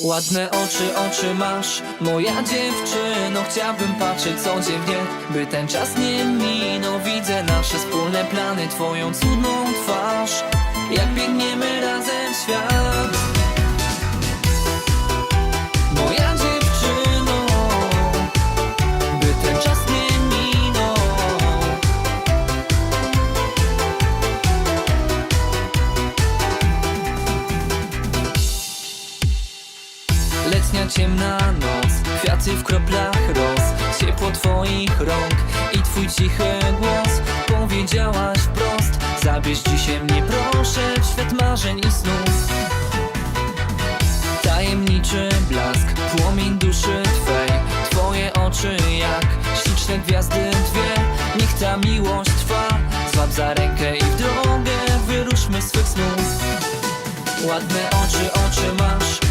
Ładne oczy, oczy masz, moja dziewczyno Chciałbym patrzeć codziennie, by ten czas nie minął. Widzę nasze wspólne plany, twoją cudną twarz Jak biegniemy razem w świat Letnia ciemna noc, kwiaty w kroplach roz. Ciepło twoich rąk i twój cichy głos. Powiedziałaś wprost, zabierz dzisiaj mnie proszę W świat marzeń i snów. Tajemniczy blask, płomień duszy twej. Twoje oczy jak śliczne gwiazdy dwie. Niech ta miłość trwa, złap za rękę i w drogę Wyruszmy swych snów. Ładne oczy, oczy masz,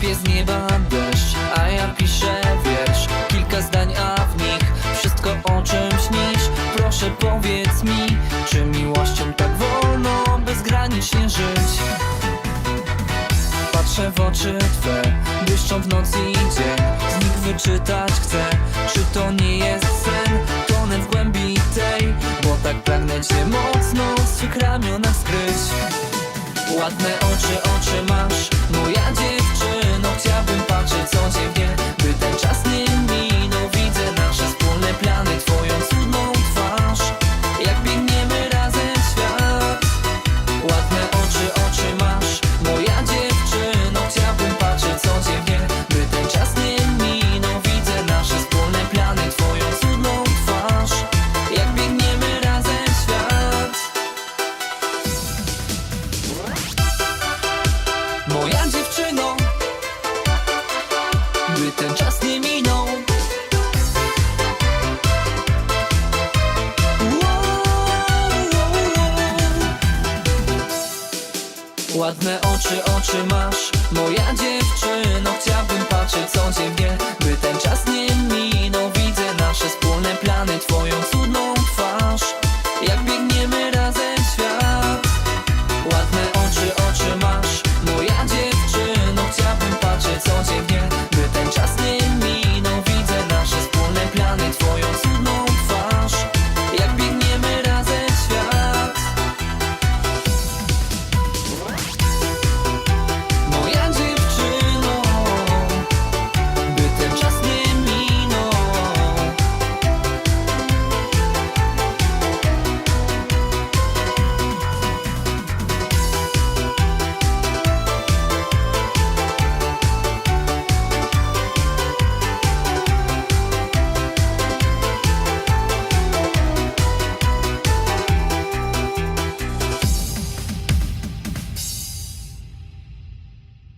Kapie z nieba deszcz, a ja piszę wiersz Kilka zdań, a w nich wszystko o czym śnisz Proszę powiedz mi, czy miłością tak wolno bezgranicznie żyć? Patrzę w oczy Twe, błyszczą w noc i dzień. Z nich wyczytać chcę, czy to nie jest sen? Tonę w głębi tej, bo tak pragnę Cię mocno w swych ramionach skryć. Ładne oczy, oczy Ładne oczy, oczy masz. Moja dziewczyno, chciałbym patrzeć codziennie By ten czas